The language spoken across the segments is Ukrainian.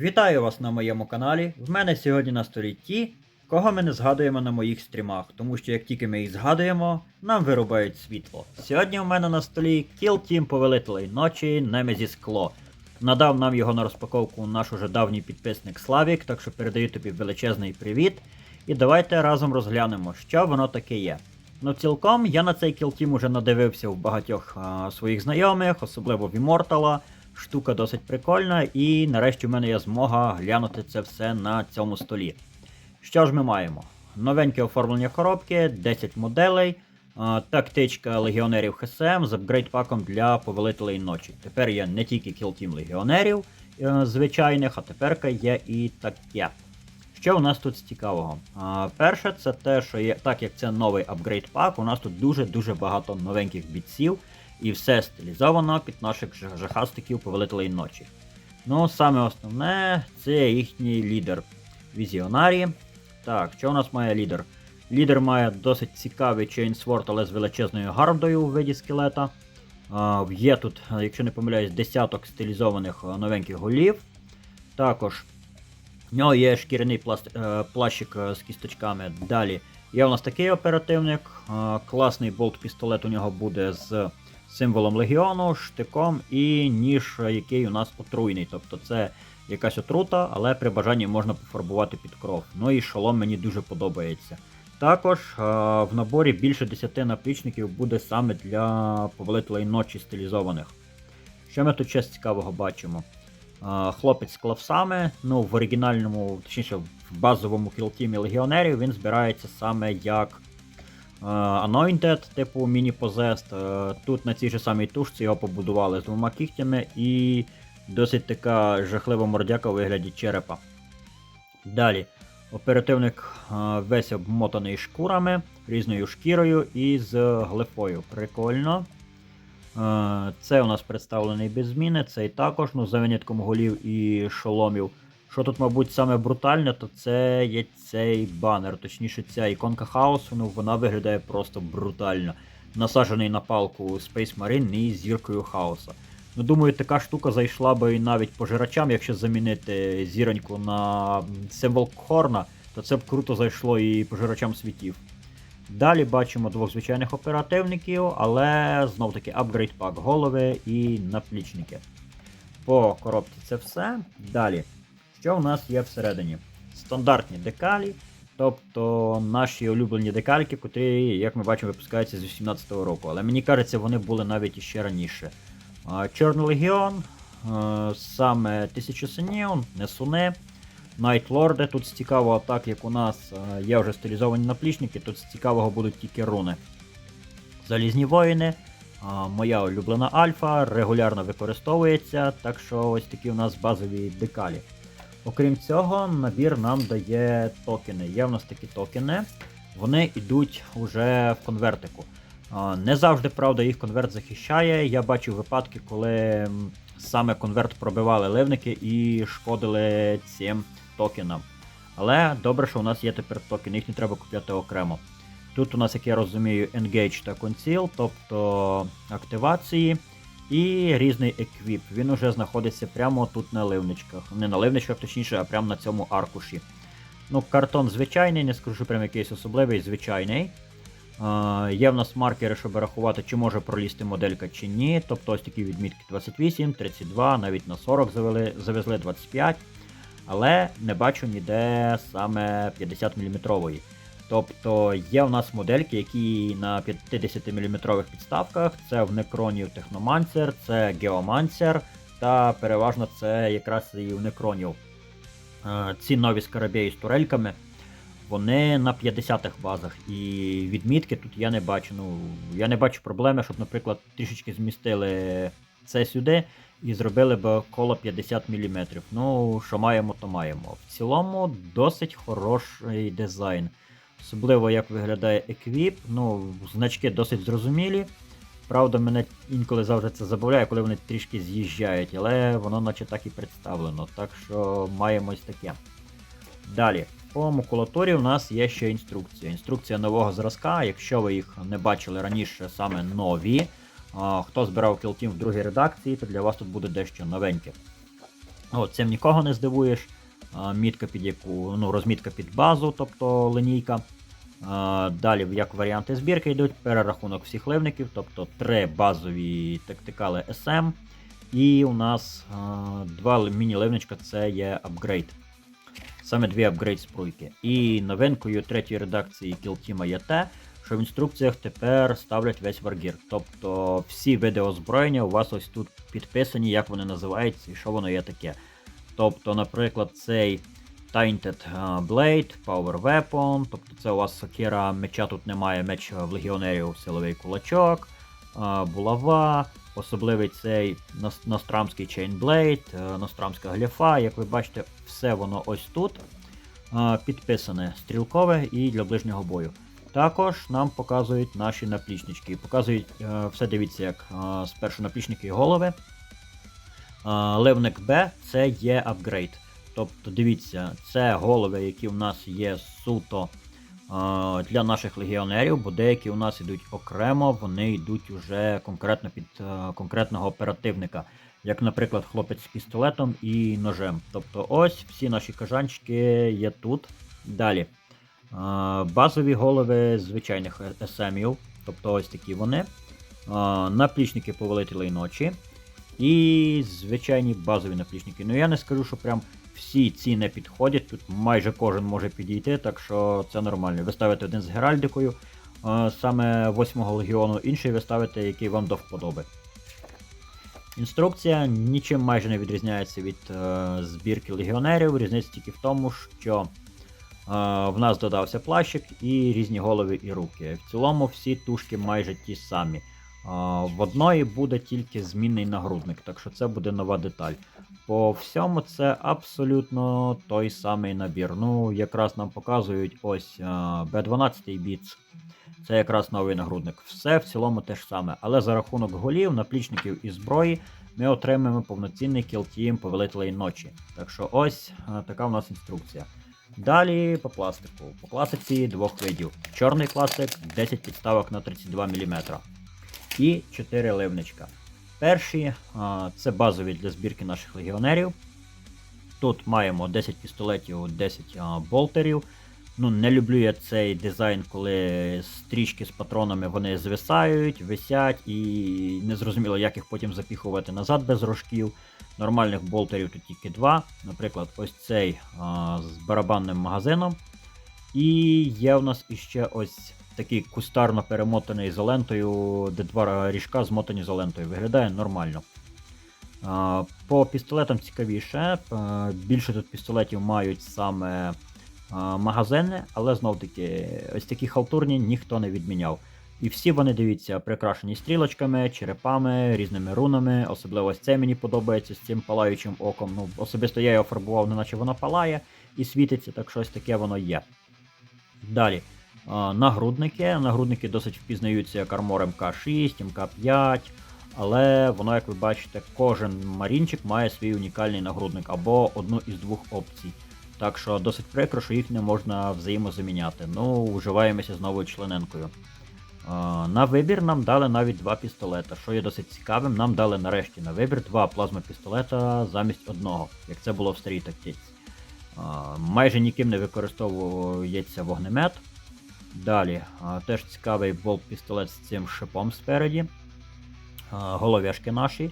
Вітаю вас на моєму каналі. В мене сьогодні на столі ті, кого ми не згадуємо на моїх стрімах, тому що як тільки ми їх згадуємо, нам вирубають світло. Сьогодні у мене на столі Kill Team Повелителей ночі Немезіс Кло. Надав нам його на розпаковку наш уже давній підписник Славік, так що передаю тобі величезний привіт. І давайте разом розглянемо, що воно таке є. Ну, цілком я на цей Kill Team уже надивився в багатьох а, своїх знайомих, особливо в Immortal. Штука досить прикольна, і нарешті в мене є змога глянути це все на цьому столі. Що ж ми маємо? Новеньке оформлення коробки, 10 моделей, тактичка легіонерів ХСМ з апгрейд-паком для повелителей ночі. Тепер є не тільки кілтім легіонерів е, звичайних, а тепер є і таке. Що у нас тут з цікавого? Перше, це те, що є, так як це новий апгрейд-пак, у нас тут дуже-дуже багато новеньких бійців, і все стилізовано під наших жахастиків повелителей ночі. Ну, саме основне, це їхній лідер. Візіонарі. Так, що у нас має лідер? Лідер має досить цікавий чейнсворд, але з величезною гардою у виді скелета. А, є тут, е, якщо не помиляюсь, десяток стилізованих е, новеньких голів. Також в нього є шкіряний пласт, е, плащик з кісточками. Далі є у нас такий оперативник. класний болт-пістолет у нього буде з символом легіону, штиком і ніж, який у нас отруйний. Тобто це якась отрута, але при бажанні можна пофарбувати під кров. Ну і шолом мені дуже подобається. Також е, в наборі більше 10 наплічників буде саме для повелителей ночі стилізованих. Що ми тут ще цікавого бачимо? Е, Хлопець з клавсами, ну в оригінальному, точніше, в базовому кілтімі легіонерів він збирається саме як Anointed, типу міні-позест. Е, Тут на цій же самій тушці його побудували з двома кігтями і досить така жахлива мордяка у вигляді черепа. Далі. Оперативник е, весь обмотаний шкурами, різною шкірою і з глифою. Прикольно. Е, Це у нас представлений без зміни, цей також, ну, за винятком голів і шоломів. Що тут, мабуть, саме брутальне, то це є цей банер, точніше, ця іконка хаосу, ну вона виглядає просто брутально. Насаджений на палку Space Marine і зіркою хаоса. Ну, думаю, така штука зайшла би і навіть пожирачам, якщо замінити зіроньку на символ Хорна, то це б круто зайшло і пожирачам світів. Далі бачимо двох звичайних оперативників, але знов таки апгрейд пак голови і наплічники. По коробці це все. Далі. Що у нас є всередині? Стандартні декалі, тобто наші улюблені декальки, котрі, як ми бачимо, випускаються з 18-го року. Але мені кажеться, вони були навіть іще раніше. Чорний легіон, саме Тисячу синів, Несуни, Найтлорди. Тут з цікавого, так як у нас є вже стилізовані наплічники, тут з цікавого будуть тільки руни. Залізні воїни, моя улюблена альфа, регулярно використовується, так що ось такі у нас базові декалі. Окрім цього, набір нам дає токени. Є в нас такі токени, вони йдуть уже в конвертику. Не завжди, правда, їх конверт захищає. Я бачив випадки, коли саме конверт пробивали ливники і шкодили цим токенам. Але добре, що у нас є тепер токени, їх не треба купляти окремо. Тут у нас, як я розумію, Engage та Conceal, тобто активації і різний еквіп. Він уже знаходиться прямо тут на ливничках. Не на ливничках, точніше, а прямо на цьому аркуші. Ну, картон звичайний, не скажу, прям якийсь особливий, звичайний. Е, є в нас маркери, щоб рахувати, чи може пролізти моделька чи ні. Тобто ось такі відмітки 28, 32, навіть на 40 завели, завезли 25. Але не бачу ніде саме 50 мм. Тобто є в нас модельки, які на 50 мм підставках. Це в Некронів Техноманцер, це Геоманцер, та переважно це якраз і в Некронів. Ці нові скарабеї з турельками. Вони на 50-х базах, і відмітки тут я не бачу. Ну, я не бачу проблеми, щоб, наприклад, трішечки змістили це сюди і зробили б коло 50 мм. Ну, що маємо, то маємо. В цілому досить хороший дизайн. Особливо як виглядає еквіп. Ну, значки досить зрозумілі. Правда, мене інколи завжди це забавляє, коли вони трішки з'їжджають, але воно наче так і представлено. Так що маємо ось таке. Далі. По макулатурі у нас є ще інструкція. Інструкція нового зразка. Якщо ви їх не бачили раніше, саме нові. Хто збирав кілтім в другій редакції, то для вас тут буде дещо новеньке. От, цим нікого не здивуєш. Мітка під яку, ну, розмітка під базу, тобто линійка. Далі, як варіанти збірки, йдуть перерахунок всіх ливників, тобто три базові тактикали SM. І у нас два міні-ливничка це є апгрейд. Саме дві апгрейд спруйки. І новинкою третьої редакції Team є те, що в інструкціях тепер ставлять весь варгір. Тобто всі види озброєння у вас ось тут підписані, як вони називаються і що воно є таке. Тобто, наприклад, цей Tainted Blade, Power Weapon, тобто це у вас сокира, меча тут немає, меч в легіонерів, силовий кулачок, булава, особливий цей Нострамський Chainblade, е, Нострамська гліфа, як ви бачите, все воно ось тут підписане стрілкове і для ближнього бою. Також нам показують наші наплічнички. Показують е, все, дивіться, як е, спершу наплічники і голови. Е, Ливник Б це є апгрейд. Тобто, дивіться, це голови, які в нас є суто для наших легіонерів, бо деякі у нас йдуть окремо, вони йдуть уже конкретно під е, конкретного оперативника. Як, наприклад, хлопець з пістолетом і ножем. Тобто ось всі наші кажанчики є тут. Далі. Базові голови звичайних СМів, тобто ось такі вони. Наплічники повелителей ночі. І звичайні базові наплічники. Ну я не скажу, що прям всі ці не підходять. Тут майже кожен може підійти, так що це нормально. Ви ставите один з Геральдикою, е, саме 8-го легіону, інший ви ставите, який вам до вподоби. Інструкція нічим майже не відрізняється від е, збірки легіонерів. Різниця тільки в тому, що е, в нас додався плащик і різні голови і руки. В цілому всі тушки майже ті самі. В одної буде тільки змінний нагрудник, так що це буде нова деталь. По всьому це абсолютно той самий набір. Ну, якраз нам показують ось е, B12 біц. Це якраз новий нагрудник. Все в цілому те ж саме. Але за рахунок голів, наплічників і зброї ми отримаємо повноцінний кілтім повелителей ночі. Так що ось така у нас інструкція. Далі по пластику. По класиці двох видів. Чорний пластик 10 підставок на 32 мм. І 4 ливничка. Перші це базові для збірки наших легіонерів. Тут маємо 10 пістолетів, 10 болтерів. Ну, не люблю я цей дизайн, коли стрічки з патронами вони звисають, висять і незрозуміло, як їх потім запіхувати назад без рожків. Нормальних болтерів тут тільки два. Наприклад, ось цей а, з барабанним магазином. І є у нас іще ось такий кустарно перемотаний ізолентою, де два ріжка змотані ізолентою. Виглядає нормально. По пістолетам цікавіше. Е, Більше тут пістолетів мають саме магазини, але знов таки, ось такі халтурні ніхто не відміняв. І всі вони, дивіться, прикрашені стрілочками, черепами, різними рунами. Особливо ось це мені подобається з цим палаючим оком. Ну, особисто я його фарбував, неначе воно палає і світиться, так щось таке воно є. Далі. Нагрудники. Нагрудники досить впізнаються як армор МК6, МК5. Але воно, як ви бачите, кожен марінчик має свій унікальний нагрудник або одну із двох опцій. Так що досить прикро, що їх не можна взаємозаміняти. Ну, вживаємося з новою члененкою. На вибір нам дали навіть два пістолета. Що є досить цікавим, нам дали нарешті на вибір два плазмопістолета замість одного, як це було в старій тактиці. Майже ніким не використовується вогнемет. Далі, теж цікавий болт-пістолет з цим шипом спереді. А, Головешки наші.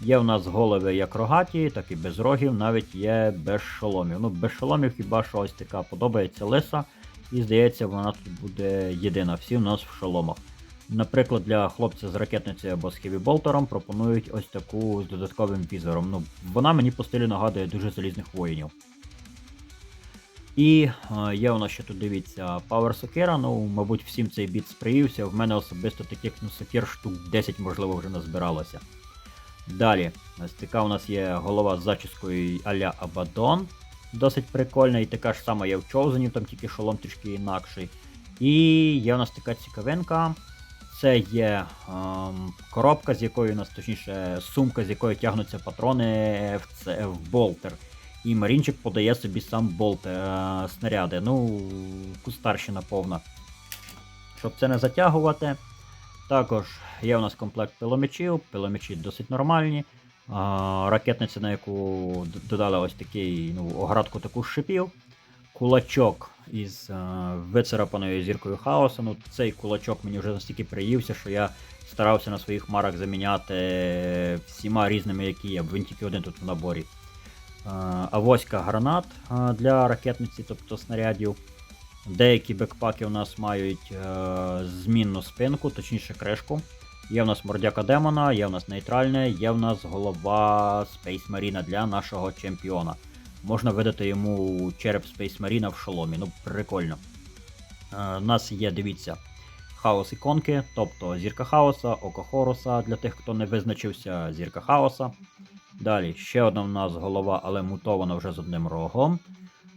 Є у нас голови як рогаті, так і без рогів, навіть є без шоломів. Ну, без шоломів хіба що ось така подобається лиса. І здається, вона тут буде єдина. Всі у нас в шоломах. Наприклад, для хлопця з ракетницею або з хевіболтером пропонують ось таку з додатковим візором. Ну, вона мені по стилю нагадує дуже залізних воїнів. І е, є у нас ще тут дивіться Power Сокира, ну, мабуть, всім цей біт сприївся. В мене особисто таких ну, сокир штук 10, можливо, вже назбиралося. Далі, ось така у нас є голова з зачіскою а-ля Абадон. Досить прикольна, і така ж сама є в Chosen, там тільки шолом трішки інакший. І є у нас така цікавинка. Це є ем, коробка, з якої у нас, точніше, сумка, з якої тягнуться патрони в, це, в болтер. І Марінчик подає собі сам болт е, снаряди. Ну, кустарщина повна. Щоб це не затягувати. Також є у нас комплект пиломечів, пиломечі досить нормальні. А, ракетниця, на яку додали ось такий, ну, оградку таку шипів. Кулачок із а, вицарапаною зіркою хаоса. Ну, цей кулачок мені вже настільки приївся, що я старався на своїх марах заміняти всіма різними, які є, він тільки один тут в наборі. Авоська гранат для ракетниці, тобто снарядів. Деякі бекпаки у нас мають е, змінну спинку, точніше кришку. Є в нас мордяка демона, є в нас нейтральне, є в нас голова Space Marine для нашого чемпіона. Можна видати йому череп Space Marine в шоломі. Ну, прикольно. Е, У нас є, дивіться, хаос іконки, тобто зірка хаоса, око Хоруса для тих, хто не визначився, зірка хаоса. Далі ще одна в нас голова, але мутована вже з одним рогом.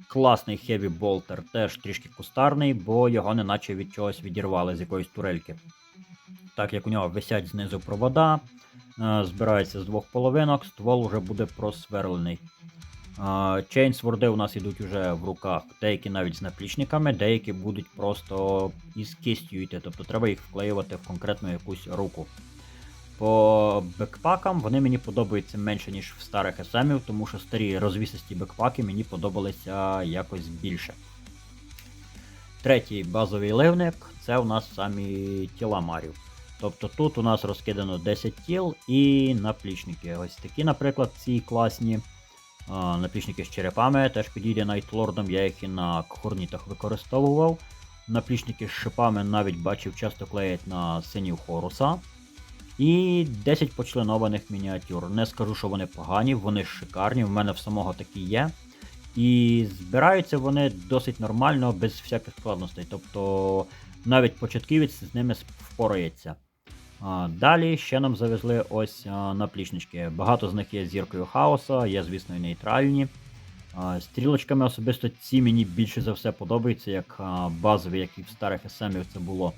Класний Heavy Bolter, теж трішки кустарний, бо його неначе від чогось відірвали з якоїсь турельки. Так як у нього висять знизу провода, е, збирається з двох половинок, ствол вже буде просверлений. Чейнсворди у нас йдуть уже в руках, деякі навіть з наплічниками, деякі будуть просто із кистю йти, тобто треба їх вклеювати в конкретну якусь руку. По бекпакам вони мені подобаються менше, ніж в старих SM, тому що старі розвісисті бекпаки мені подобалися якось більше. Третій базовий ливник це у нас самі тіла марів. Тобто тут у нас розкидано 10 тіл і наплічники. Ось такі, наприклад, ці класні наплічники з черепами теж підійде Найтлордом, я їх і на хорнітах використовував. Наплічники з шипами навіть бачив, часто клеять на синів Хоруса. І 10 почленованих мініатюр. Не скажу, що вони погані, вони шикарні, в мене в самого такі є. І збираються вони досить нормально, без всяких складностей. Тобто навіть початківець з ними впорається. Далі ще нам завезли ось наплічнички. Багато з них є зіркою хаоса, є, звісно, і нейтральні. Стрілочками особисто ці мені більше за все подобаються, як базові, як і в старих SM це було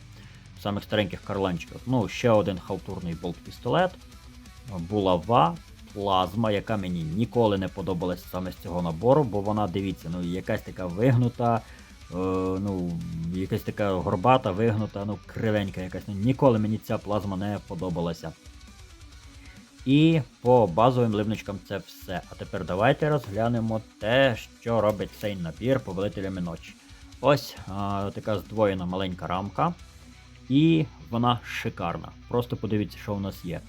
в самих стареньких карланчиках. Ну, ще один халтурний болт-пістолет, булава, плазма, яка мені ніколи не подобалась саме з цього набору, бо вона, дивіться, ну якась така вигнута, ну, якась така горбата, вигнута, ну, кривенька якась. Ну, ніколи мені ця плазма не подобалася. І по базовим ливничкам це все. А тепер давайте розглянемо те, що робить цей набір повелителями ночі. Ось а, така здвоєна маленька рамка. І вона шикарна. Просто подивіться, що в нас є.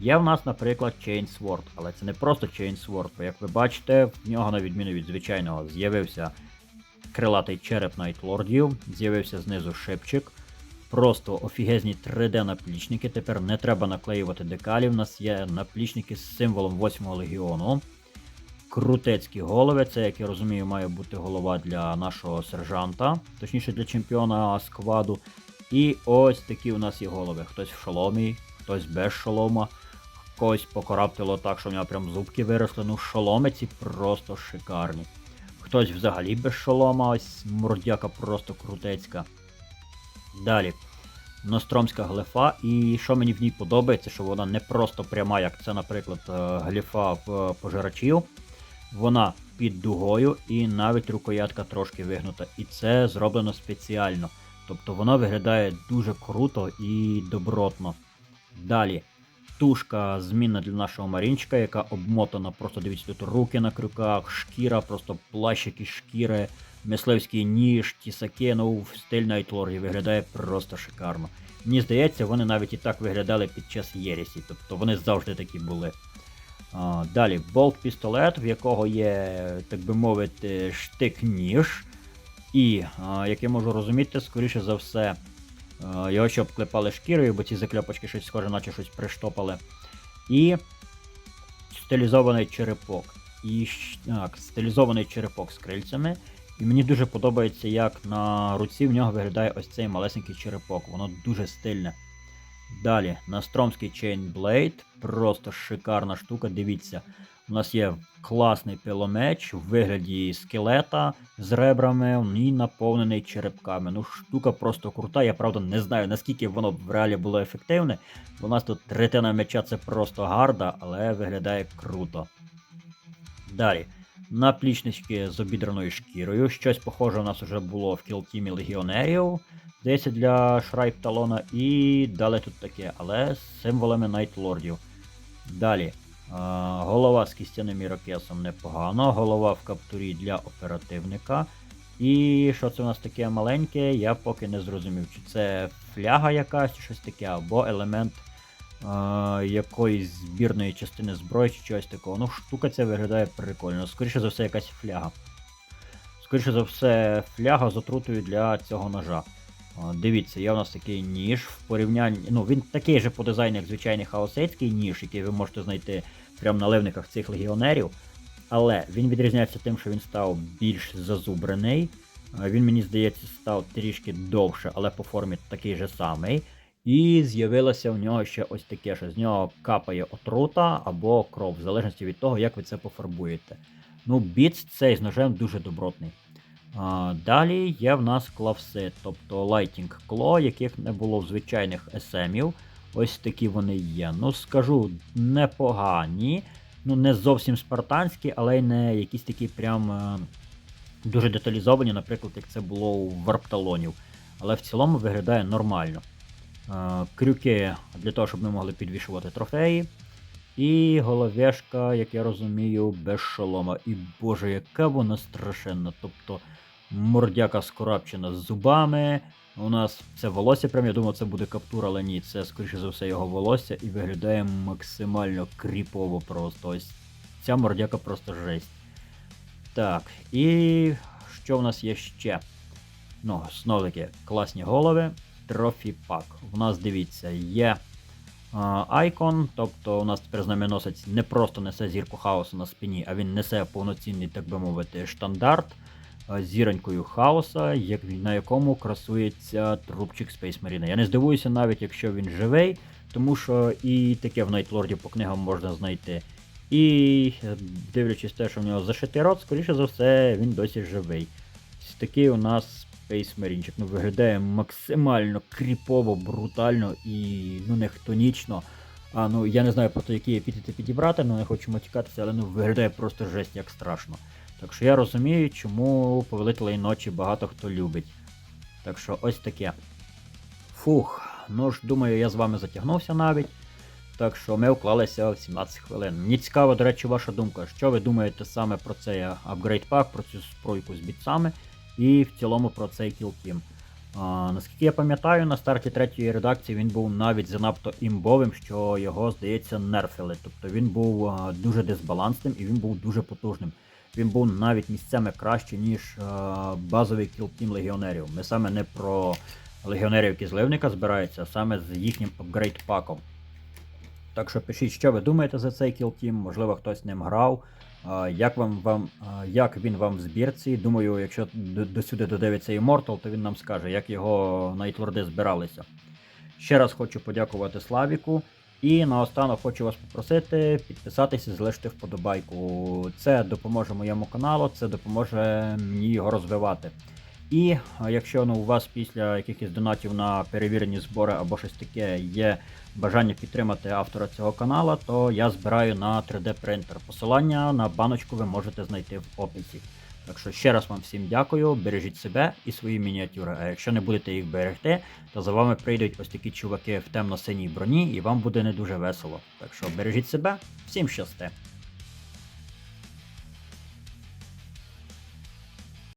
Є в нас, наприклад, Chainsword, але це не просто Chainsword, бо як ви бачите, в нього, на відміну від звичайного, з'явився крилатий череп Найтлордів, з'явився знизу шипчик. Просто офігезні 3D-наплічники. Тепер не треба наклеювати декалі. У нас є наплічники з символом 8-го легіону. Крутецькі голови, це, як я розумію, має бути голова для нашого сержанта, точніше для чемпіона скваду. І ось такі у нас є голови. Хтось в шоломі, хтось без шолома, когось покораптило так, що в нього прям зубки виросли. Ну, шоломи ці просто шикарні. Хтось взагалі без шолома, ось мордяка просто крутецька. Далі. Ностромська глифа, і що мені в ній подобається, що вона не просто пряма, як це, наприклад, е, гліфа в пожирачів. Вона під дугою і навіть рукоятка трошки вигнута. І це зроблено спеціально. Тобто воно виглядає дуже круто і добротно. Далі. Тушка змінна для нашого марінчика, яка обмотана, просто дивіться, тут руки на крюках, шкіра, просто плащики шкіри, мисливський ніж, тісаки, ну в стиль Найтлорі виглядає просто шикарно. Мені здається, вони навіть і так виглядали під час Єрісі, тобто вони завжди такі були. А, Далі болт-пістолет, в якого є, так би мовити, штик-ніж. І, як я можу розуміти, скоріше за все, його ще обклепали шкірою, бо ці закльопочки щось схоже, наче щось приштопали. І стилізований черепок. І так, стилізований черепок з крильцями. І мені дуже подобається, як на руці в нього виглядає ось цей малесенький черепок. Воно дуже стильне. Далі, Настромський Chain Blade. Просто шикарна штука. Дивіться, у нас є класний пиломеч в вигляді скелета з ребрами і наповнений черепками. Ну, штука просто крута. Я правда не знаю, наскільки воно в реалі було ефективне. У нас тут третина меча це просто гарда, але виглядає круто. Далі. Наплічнички з обідраною шкірою. Щось похоже у нас вже було в кілтімі легіонерів. Здається, для Шрайп Талона. І далі тут таке, але з символами Найтлордів. Далі. Голова з кістяним ірокесом непогано. Голова в каптурі для оперативника. І що це у нас таке маленьке, я поки не зрозумів, чи це фляга якась, щось таке, або елемент е, якоїсь збірної частини зброї, чи чогось такого. Ну, штука ця виглядає прикольно. Скоріше за все, якась фляга. Скоріше за все, фляга з отрутою для цього ножа. О, дивіться, є у нас такий ніж в порівнянні. Ну, він такий же по дизайну, як звичайний хаосейський ніж, який ви можете знайти прямо на ливниках цих легіонерів. Але він відрізняється тим, що він став більш зазубрений. Е, Він, мені здається, став трішки довше, але по формі такий же самий. І з'явилося в нього ще ось таке, що з нього капає отрута або кров, в залежності від того, як ви це пофарбуєте. Ну, біц цей з ножем дуже добротний. Далі є в нас клавси, тобто Lighting Claw, яких не було в звичайних SM-ів. Ось такі вони є. Ну, скажу, непогані. Ну, не зовсім спартанські, але й не якісь такі прям е, дуже деталізовані, наприклад, як це було у варпталонів. Але в цілому виглядає нормально. Е, крюки для того, щоб ми могли підвішувати трофеї. І головешка, як я розумію, без шолома. І боже, яка вона страшенна. Тобто мордяка скорапчена з зубами. У нас це волосся, прям я думав, це буде каптур, але ні, це скоріше за все його волосся і виглядає максимально кріпово просто. Ось ця мордяка просто жесть. Так, і що в нас є ще? Ну, знову таки, класні голови. Трофі пак. У нас дивіться, є а, айкон, тобто у нас тепер знаменосець не просто несе зірку хаосу на спині, а він несе повноцінний, так би мовити, штандарт зіронькою хаоса, як, на якому красується трубчик Space Marine. Я не здивуюся навіть, якщо він живий, тому що і таке в Найтлорді по книгам можна знайти. І е, дивлячись те, що в нього зашитий рот, скоріше за все, він досі живий. Ось такий у нас Space Marine. Ну, виглядає максимально кріпово, брутально і ну, не хтонічно. А ну я не знаю просто які епітети підібрати, ну не хочу матікатися, але ну виглядає просто жесть як страшно. Так що я розумію, чому повелителей ночі багато хто любить. Так що ось таке. Фух, ну ж думаю, я з вами затягнувся навіть. Так що ми вклалися в 17 хвилин. Мені цікава, до речі, ваша думка. Що ви думаєте саме про цей апгрейд пак, про цю спройку з бітцами і в цілому про цей. А, наскільки я пам'ятаю, на старті третьої редакції він був навіть занадто імбовим, що його, здається, нерфили. Тобто він був дуже дисбалансним і він був дуже потужним. Він був навіть місцями краще, ніж а, базовий Team легіонерів. Ми саме не про легіонерів, які ливника збираються, а саме з їхнім апгрейд паком. Так що пишіть, що ви думаєте за цей Team, можливо, хтось ним грав. А, Як вам, вам, а, як він вам в збірці? Думаю, якщо до, сюди додивиться Immortal, то він нам скаже, як його найтлорди збиралися. Ще раз хочу подякувати Славіку. І наостанок хочу вас попросити підписатися залишити вподобайку. Це допоможе моєму каналу, це допоможе мені його розвивати. І якщо ну, у вас після якихось донатів на перевірені збори або щось таке є бажання підтримати автора цього каналу, то я збираю на 3D принтер. Посилання на баночку ви можете знайти в описі. Так що ще раз вам всім дякую, бережіть себе і свої мініатюри. А якщо не будете їх берегти, то за вами прийдуть ось такі чуваки в темно-синій броні, і вам буде не дуже весело. Так що бережіть себе, всім щасти!